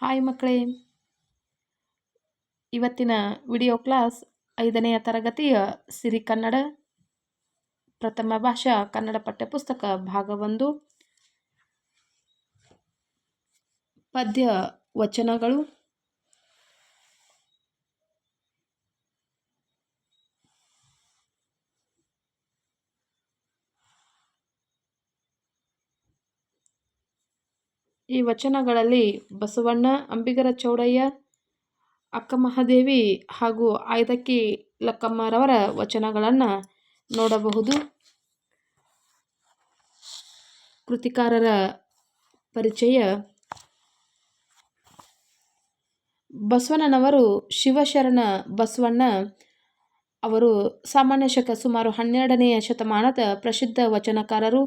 Hi ಮಕ್ಕಳೇ. ಇವತ್ತಿನ video class ಐದನೆಯ ತರಗತಿಯ ಸಿರಿ ಕನ್ನಡ, ಪ್ರಥಮ ಭಾಷಾ ಕನ್ನಡ ಪಠ್ಯಪುಸ್ತಕ ಭಾಗ ಒಂದು ಪದ್ಯ ವಚನಗಳು. ಈ ವಚನಗಳಲ್ಲಿ ಬಸವಣ್ಣ, ಅಂಬಿಗರ ಚೌಡಯ್ಯ ಅಕ್ಕ ಮಹಾದೇವಿ ಹಾಗೂ ಆಯ್ದಕ್ಕಿ ಲಕ್ಕಮ್ಮರವರ ವಚನಗಳನ್ನು ನೋಡಬಹುದು. ಕೃತಿಕಾರರ ಪರಿಚಯ. ಬಸವಣ್ಣನವರು ಶಿವಶರಣ ಬಸವಣ್ಣ ಅವರು ಸಾಮಾನ್ಯ ಶಕ ಸುಮಾರು ಹನ್ನೆರಡನೆಯ ಶತಮಾನದ ಪ್ರಸಿದ್ಧ ವಚನಕಾರರು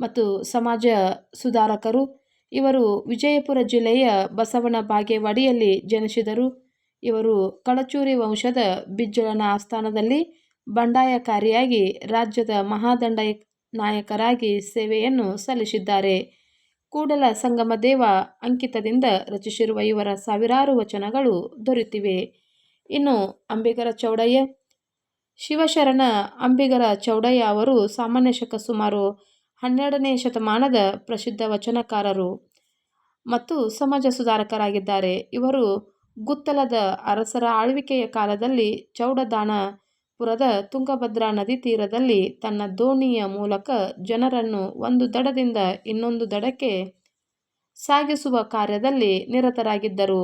ಮತ್ತು ಸಮಾಜ ಸುಧಾರಕರು. ಇವರು ವಿಜಯಪುರ ಜಿಲ್ಲೆಯ ಬಸವನ ಬಾಗೇವಾಡಿಯಲ್ಲಿ ಜನಿಸಿದರು. ಇವರು ಕಳಚೂರಿ ವಂಶದ ಬಿಜ್ಜಳನ ಆಸ್ಥಾನದಲ್ಲಿ ಬಂಡಾಯಕಾರಿಯಾಗಿ ರಾಜ್ಯದ ಮಹಾದಂಡ ನಾಯಕರಾಗಿ ಸೇವೆಯನ್ನು ಸಲ್ಲಿಸಿದ್ದಾರೆ. ಕೂಡಲ ಸಂಗಮ ದೇವ ಅಂಕಿತದಿಂದ ರಚಿಸಿರುವ ಇವರ ಸಾವಿರಾರು ವಚನಗಳು ದೊರೆತಿವೆ. ಇನ್ನು ಅಂಬಿಗರ ಚೌಡಯ್ಯ. ಶಿವಶರಣ ಅಂಬಿಗರ ಚೌಡಯ್ಯ ಅವರು ಸಾಮಾನ್ಯ ಶಕ ಸುಮಾರು ಹನ್ನೆರಡನೇ ಶತಮಾನದ ಪ್ರಸಿದ್ಧ ವಚನಕಾರರು ಮತ್ತು ಸಮಾಜ ಸುಧಾರಕರಾಗಿದ್ದಾರೆ. ಇವರು ಗುತ್ತಲದ ಅರಸರ ಆಳ್ವಿಕೆಯ ಕಾಲದಲ್ಲಿ ಚೌಡದಾಣಪುರದ ತುಂಗಭದ್ರಾ ನದಿ ತೀರದಲ್ಲಿ ತನ್ನ ದೋಣಿಯ ಮೂಲಕ ಜನರನ್ನು ಒಂದು ದಡದಿಂದ ಇನ್ನೊಂದು ದಡಕ್ಕೆ ಸಾಗಿಸುವ ಕಾರ್ಯದಲ್ಲಿ ನಿರತರಾಗಿದ್ದರು.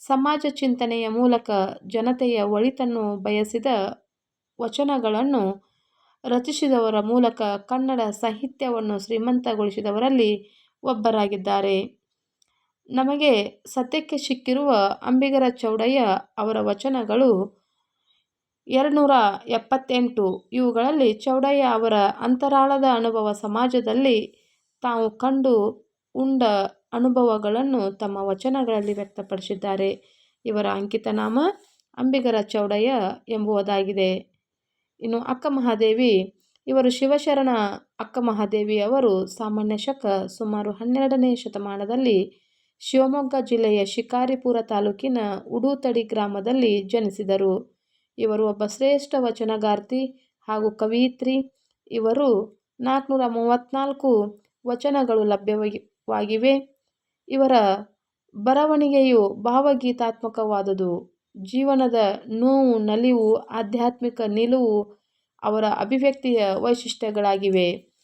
ಸಮಾಜ ಚಿಂತನೆಯ ಮೂಲಕ ಜನತೆಯ ಒಳಿತನ್ನು ಬಯಸಿದ ವಚನಗಳನ್ನು ರಚಿಸಿದವರ ಮೂಲಕ ಕನ್ನಡ ಸಾಹಿತ್ಯವನ್ನು ಶ್ರೀಮಂತಗೊಳಿಸಿದವರಲ್ಲಿ ಒಬ್ಬರಾಗಿದ್ದಾರೆ. ನಮಗೆ ಸತ್ಯಕ್ಕೆ ಸಿಕ್ಕಿರುವ ಅಂಬಿಗರ ಚೌಡಯ್ಯ ಅವರ ವಚನಗಳು ಎರಡುನೂರ ಎಪ್ಪತ್ತೆಂಟು. ಇವುಗಳಲ್ಲಿ ಚೌಡಯ್ಯ ಅವರ ಅಂತರಾಳದ ಅನುಭವ ಸಮಾಜದಲ್ಲಿ ತಾವು ಕಂಡು ಉಂಡ ಅನುಭವಗಳನ್ನು ತಮ್ಮ ವಚನಗಳಲ್ಲಿ ವ್ಯಕ್ತಪಡಿಸಿದ್ದಾರೆ. ಇವರ ಅಂಕಿತನಾಮ ಅಂಬಿಗರ ಚೌಡಯ್ಯ ಎಂಬುವುದಾಗಿದೆ ಇನ್ನು ಅಕ್ಕ ಮಹಾದೇವಿ, ಇವರು ಶಿವಶರಣ ಅಕ್ಕ ಮಹಾದೇವಿ ಅವರು ಸಾಮಾನ್ಯ ಶಕ ಸುಮಾರು ಹನ್ನೆರಡನೇ ಶತಮಾನದಲ್ಲಿ ಶಿವಮೊಗ್ಗ ಜಿಲ್ಲೆಯ ಶಿಕಾರಿಪುರ ತಾಲೂಕಿನ ಉಡುತಡಿ ಗ್ರಾಮದಲ್ಲಿ ಜನಿಸಿದರು. ಇವರು ಒಬ್ಬ ಶ್ರೇಷ್ಠ ವಚನಗಾರ್ತಿ ಹಾಗೂ ಕವಿಯಿತ್ರಿ. ಇವರು ನಾಲ್ಕುನೂರ ಮೂವತ್ತ್ನಾಲ್ಕು ವಚನಗಳು ಲಭ್ಯವಾಗಿವೆ. ಇವರ ಬರವಣಿಗೆಯು ಭಾವಗೀತಾತ್ಮಕವಾದುದು. ಜೀವನದ ನೋವು, ನಲಿವು, ಆಧ್ಯಾತ್ಮಿಕ ನಿಲುವು ಅವರ ಅಭಿವ್ಯಕ್ತಿಯ ವೈಶಿಷ್ಟ್ಯಗಳಾಗಿವೆ.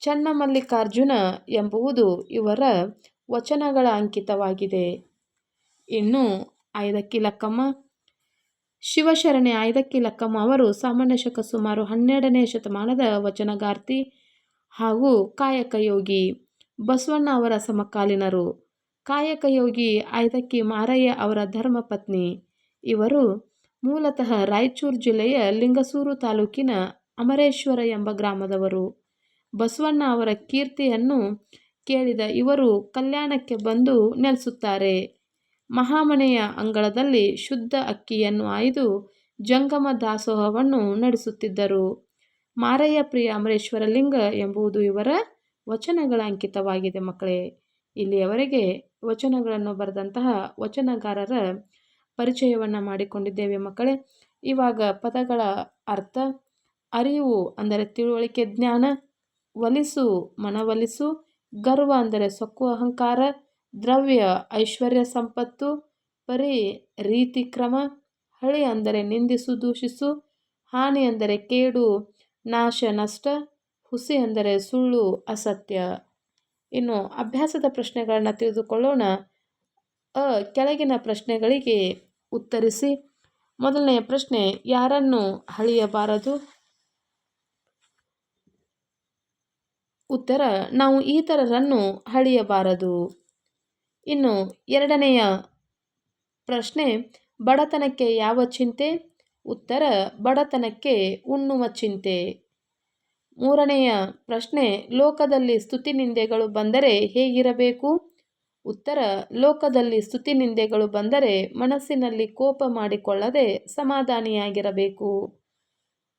ಚನ್ನಮಲ್ಲಿಕಾರ್ಜುನ ಎಂಬುವುದು ಇವರ ವಚನಗಳ ಅಂಕಿತವಾಗಿದೆ. ಇನ್ನು ಆಯ್ದಕ್ಕಿ ಲಕ್ಕಮ್ಮ. ಶಿವಶರಣೆ ಆಯ್ದಕ್ಕಿ ಲಕ್ಕಮ್ಮ ಅವರು ಸಾಮಾನ್ಯ ಶಕ ಸುಮಾರು ಹನ್ನೆರಡನೇ ಶತಮಾನದ ವಚನಗಾರ್ತಿ ಹಾಗೂ ಕಾಯಕಯೋಗಿ ಬಸವಣ್ಣ ಅವರ ಸಮಕಾಲೀನರು. ಕಾಯಕಯೋಗಿ ಆಯ್ದಕ್ಕಿ ಮಾರಯ್ಯ ಅವರ ಧರ್ಮಪತ್ನಿ. ಇವರು ಮೂಲತಃ ರಾಯಚೂರು ಜಿಲ್ಲೆಯ ಲಿಂಗಸೂರು ತಾಲೂಕಿನ ಅಮರೇಶ್ವರ ಎಂಬ ಗ್ರಾಮದವರು. ಬಸವಣ್ಣ ಅವರ ಕೀರ್ತಿಯನ್ನು ಕೇಳಿದ ಇವರು ಕಲ್ಯಾಣಕ್ಕೆ ಬಂದು ನೆಲೆಸುತ್ತಾರೆ. ಮಹಾಮನೆಯ ಅಂಗಳದಲ್ಲಿ ಶುದ್ಧ ಅಕ್ಕಿಯನ್ನು ಆಯ್ದು ಜಂಗಮ ದಾಸೋಹವನ್ನು ನಡೆಸುತ್ತಿದ್ದರು. ಮಾರಯ್ಯ ಪ್ರಿಯ ಅಮರೇಶ್ವರ ಲಿಂಗ ಎಂಬುದು ಇವರ ವಚನಗಳ ಅಂಕಿತವಾಗಿದೆ ಮಕ್ಕಳೇ. ಇಲ್ಲಿಯವರೆಗೆ ವಚನಗಳನ್ನು ಬರೆದಂತಹ ವಚನಗಾರರ ಪರಿಚಯವನ್ನು ಮಾಡಿಕೊಂಡಿದ್ದೇವೆ ಮಕ್ಕಳೇ. ಇವಾಗ ಪದಗಳ ಅರ್ಥ ಅರಿವು ಅಂದರೆ ತಿಳುವಳಿಕೆ ಜ್ಞಾನ, ಒಲಿಸು ಮನವೊಲಿಸು, ಗರ್ವ ಅಂದರೆ ಸೊಕ್ಕು ಅಹಂಕಾರ, ದ್ರವ್ಯ ಐಶ್ವರ್ಯ ಸಂಪತ್ತು, ಪರಿ ರೀತಿ ಕ್ರಮ, ಹಳಿ ಅಂದರೆ ನಿಂದಿಸು ದೂಷಿಸು, ಹಾನಿ ಅಂದರೆ ಕೇಡು, ನಾಶ ನಷ್ಟ, ಹುಸಿ ಅಂದರೆ ಸುಳ್ಳು ಅಸತ್ಯ. ಇನ್ನು ಅಭ್ಯಾಸದ ಪ್ರಶ್ನೆಗಳನ್ನು ತಿಳಿದುಕೊಳ್ಳೋಣ. ಅ, ಕೆಳಗಿನ ಪ್ರಶ್ನೆಗಳಿಗೆ ಉತ್ತರಿಸಿ. ಮೊದಲನೆಯ ಪ್ರಶ್ನೆ, ಯಾರನ್ನು ಅಳಿಯಬಾರದು? ಉತ್ತರ, ನಾವು ಇತರರನ್ನು ಅಳಿಯಬಾರದು. ಇನ್ನು ಎರಡನೆಯ ಪ್ರಶ್ನೆ, ಬಡತನಕ್ಕೆ ಯಾವ ಚಿಂತೆ? ಉತ್ತರ, ಬಡತನಕ್ಕೆ ಉಣ್ಣುವ ಚಿಂತೆ. ಮೂರನೆಯ ಪ್ರಶ್ನೆ, ಲೋಕದಲ್ಲಿ ಸ್ತುತಿ ನಿಂದೆಗಳು ಬಂದರೆ ಹೇಗಿರಬೇಕು? ಉತ್ತರ, ಲೋಕದಲ್ಲಿ ಸ್ತುತಿ ನಿಂದೆಗಳು ಬಂದರೆ ಮನಸ್ಸಿನಲ್ಲಿ ಕೋಪ ಮಾಡಿಕೊಳ್ಳದೆ ಸಮಾಧಾನಿಯಾಗಿರಬೇಕು.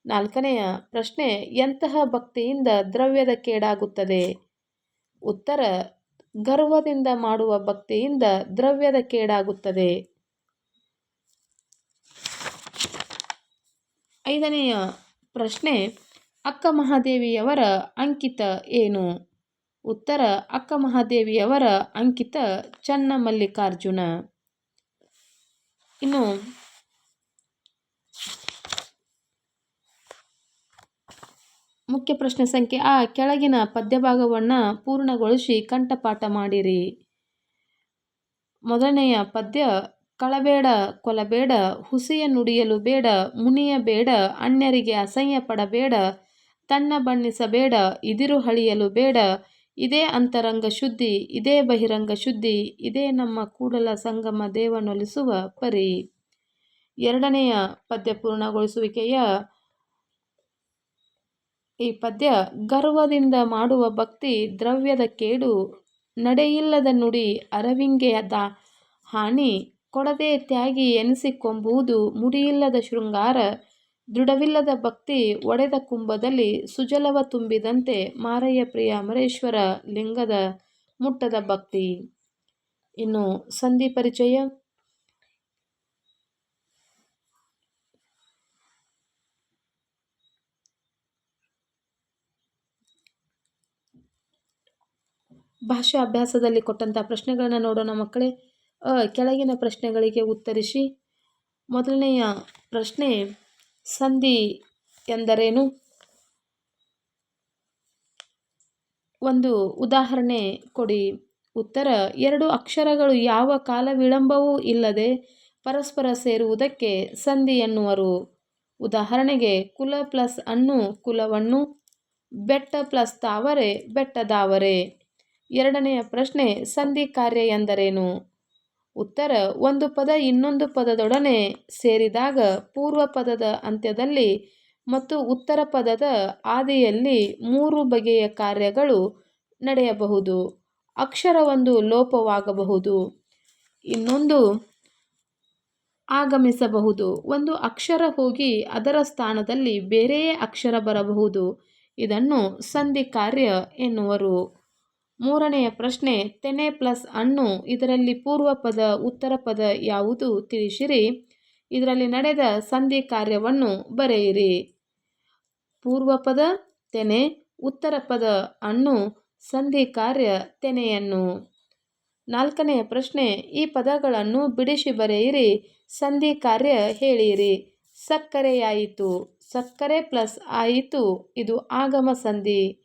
ನಾಲ್ಕನೆಯ ಪ್ರಶ್ನೆ, ಎಂತಹ ಭಕ್ತಿಯಿಂದ ದ್ರವ್ಯದ ಕೇಡಾಗುತ್ತದೆ? ಉತ್ತರ, ಗರ್ವದಿಂದ ಮಾಡುವ ಭಕ್ತಿಯಿಂದ ದ್ರವ್ಯದ ಕೇಡಾಗುತ್ತದೆ. ಐದನೆಯ ಪ್ರಶ್ನೆ, ಅಕ್ಕ ಮಹಾದೇವಿಯವರ ಅಂಕಿತ ಏನು? ಉತ್ತರ, ಅಕ್ಕ ಮಹಾದೇವಿಯವರ ಅಂಕಿತ ಚನ್ನ ಮಲ್ಲಿಕಾರ್ಜುನ ಇನ್ನು ಮುಖ್ಯ ಪ್ರಶ್ನೆ ಸಂಖ್ಯೆ ಆ, ಕೆಳಗಿನ ಪದ್ಯಭಾಗವನ್ನು ಪೂರ್ಣಗೊಳಿಸಿ ಕಂಠಪಾಠ ಮಾಡಿರಿ. ಮೊದಲನೆಯ ಪದ್ಯ, ಕಳಬೇಡ ಕೊಲಬೇಡ, ಹುಸಿಯ ನುಡಿಯಲು ಬೇಡ, ಮುನಿಯ ಬೇಡ ಅಣ್ಯರಿಗೆ ಅಸಹ್ಯ ಪಡಬೇಡ ತನ್ನ ಬಣ್ಣಿಸಬೇಡ, ಇದಿರು ಹಳಿಯಲು ಬೇಡ ಇದೇ ಅಂತರಂಗ ಶುದ್ಧಿ, ಇದೇ ಬಹಿರಂಗ ಶುದ್ಧಿ, ಇದೇ ನಮ್ಮ ಕೂಡಲ ಸಂಗಮ ದೇವನೊಲಿಸುವ ಪರಿ. ಎರಡನೆಯ ಪದ್ಯ ಪೂರ್ಣಗೊಳಿಸುವಿಕೆಯ ಈ ಪದ್ಯ, ಗರ್ವದಿಂದ ಮಾಡುವ ಭಕ್ತಿ ದ್ರವ್ಯದ ಕೇಡು, ನಡೆಯಿಲ್ಲದ ನುಡಿ ಅರವಿಂಗೆಯದ ಹಾನಿ, ಕೊಡದೆ ತ್ಯಾಗಿ ಎನಿಸಿಕೊಂಬುವುದು, ಮುಡಿಯಿಲ್ಲದ ಶೃಂಗಾರ ದೃಢವಿಲ್ಲದ ಭಕ್ತಿ ಒಡೆದ ಕುಂಭದಲ್ಲಿ ಸುಜಲವ ತುಂಬಿದಂತೆ ಮಾರಯ್ಯ ಪ್ರಿಯ ಅಮರೇಶ್ವರ ಲಿಂಗದ ಮುಟ್ಟದ ಭಕ್ತಿ. ಇನ್ನು ಸಂಧಿ ಪರಿಚಯ. ಭಾಷಾ ಅಭ್ಯಾಸದಲ್ಲಿ ಕೊಟ್ಟಂಥ ಪ್ರಶ್ನೆಗಳನ್ನು ನೋಡೋಣ ಮಕ್ಕಳೇ. ಕೆಳಗಿನ ಪ್ರಶ್ನೆಗಳಿಗೆ ಉತ್ತರಿಸಿ. ಮೊದಲನೆಯ ಪ್ರಶ್ನೆ ಸಂಧಿ ಎಂದರೇನು? ಒಂದು ಉದಾಹರಣೆ ಕೊಡಿ. ಉತ್ತರ, ಎರಡು ಅಕ್ಷರಗಳು ಯಾವ ಕಾಲ ವಿಳಂಬವೂ ಇಲ್ಲದೆ ಪರಸ್ಪರ ಸೇರುವುದಕ್ಕೆ ಸಂಧಿ ಎನ್ನುವರು. ಉದಾಹರಣೆಗೆ, ಕುಲ ಪ್ಲಸ್ ಅನ್ನು ಕುಲವನ್ನು, ಬೆಟ್ಟ ಪ್ಲಸ್ ತಾವರೆ ಬೆಟ್ಟದಾವರೆ. ಎರಡನೆಯ ಪ್ರಶ್ನೆ, ಸಂಧಿ ಕಾರ್ಯ ಎಂದರೇನು? ಉತ್ತರ, ಒಂದು ಪದ ಇನ್ನೊಂದು ಪದದೊಡನೆ ಸೇರಿದಾಗ ಪೂರ್ವ ಪದದ ಅಂತ್ಯದಲ್ಲಿ ಮತ್ತು ಉತ್ತರ ಪದದ ಆದಿಯಲ್ಲಿ ಮೂರು ಬಗೆಯ ಕಾರ್ಯಗಳು ನಡೆಯಬಹುದು. ಅಕ್ಷರ ಒಂದು ಲೋಪವಾಗಬಹುದು. ಇನ್ನೊಂದು ಆಗಮಿಸಬಹುದು. ಒಂದು ಅಕ್ಷರ ಹೋಗಿ ಅದರ ಸ್ಥಾನದಲ್ಲಿ ಬೇರೆಯೇ ಅಕ್ಷರ ಬರಬಹುದು. ಇದನ್ನು ಸಂಧಿ ಕಾರ್ಯ ಎನ್ನುವರು. ಮೂರನೆಯ ಪ್ರಶ್ನೆ, ತೆನೆ ಪ್ಲಸ್ ಹಣ್ಣು ಇದರಲ್ಲಿ ಪೂರ್ವ ಪದ, ಉತ್ತರ ಪದ ಯಾವುದು ತಿಳಿಸಿರಿ. ಇದರಲ್ಲಿ ನಡೆದ ಸಂಧಿ ಕಾರ್ಯವನ್ನು ಬರೆಯಿರಿ. ಪೂರ್ವ ಪದ, ತೆನೆ, ಉತ್ತರ ಪದ ಹಣ್ಣು ಸಂಧಿ ಕಾರ್ಯ, ತೆನೆಯನ್ನು. ನಾಲ್ಕನೆಯ ಪ್ರಶ್ನೆ, ಈ ಪದಗಳನ್ನು ಬಿಡಿಸಿ ಬರೆಯಿರಿ, ಸಂಧಿ ಕಾರ್ಯ ಹೇಳಿರಿ. ಸಕ್ಕರೆಯಾಯಿತು. ಸಕ್ಕರೆ ಪ್ಲಸ್ ಆಯಿತು. ಇದು ಆಗಮ ಸಂಧಿ.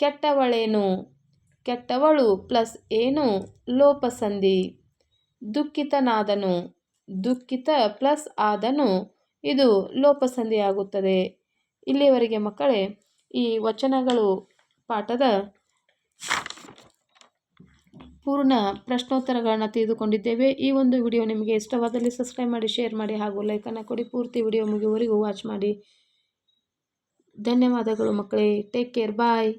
ಕೆಟ್ಟವಳೇನು? ಕೆಟ್ಟವಳು ಪ್ಲಸ್ ಏನು? ಲೋಪಸಂಧಿ. ದುಃಖಿತನಾದನು. ದುಃಖಿತ ಪ್ಲಸ್ ಆದನು. ಇದು ಲೋಪಸಂಧಿಯಾಗುತ್ತದೆ. ಇಲ್ಲಿಯವರೆಗೆ ಮಕ್ಕಳೇ, ಈ ವಚನಗಳು ಪಾಠದ ಪೂರ್ಣ ಪ್ರಶ್ನೋತ್ತರಗಳನ್ನು ತಿಳಿದುಕೊಂಡಿದ್ದೇವೆ. ಈ ಒಂದು ವಿಡಿಯೋ ನಿಮಗೆ ಇಷ್ಟವಾದಲ್ಲಿ ಸಬ್ಸ್ಕ್ರೈಬ್ ಮಾಡಿ, ಶೇರ್ ಮಾಡಿ ಹಾಗೂ ಲೈಕನ್ನು ಕೊಡಿ. ಪೂರ್ತಿ ವಿಡಿಯೋ ಮುಗಿಯುವವರೆಗೂ ವಾಚ್ ಮಾಡಿ. ಧನ್ಯವಾದಗಳು ಮಕ್ಕಳೇ. Take care bye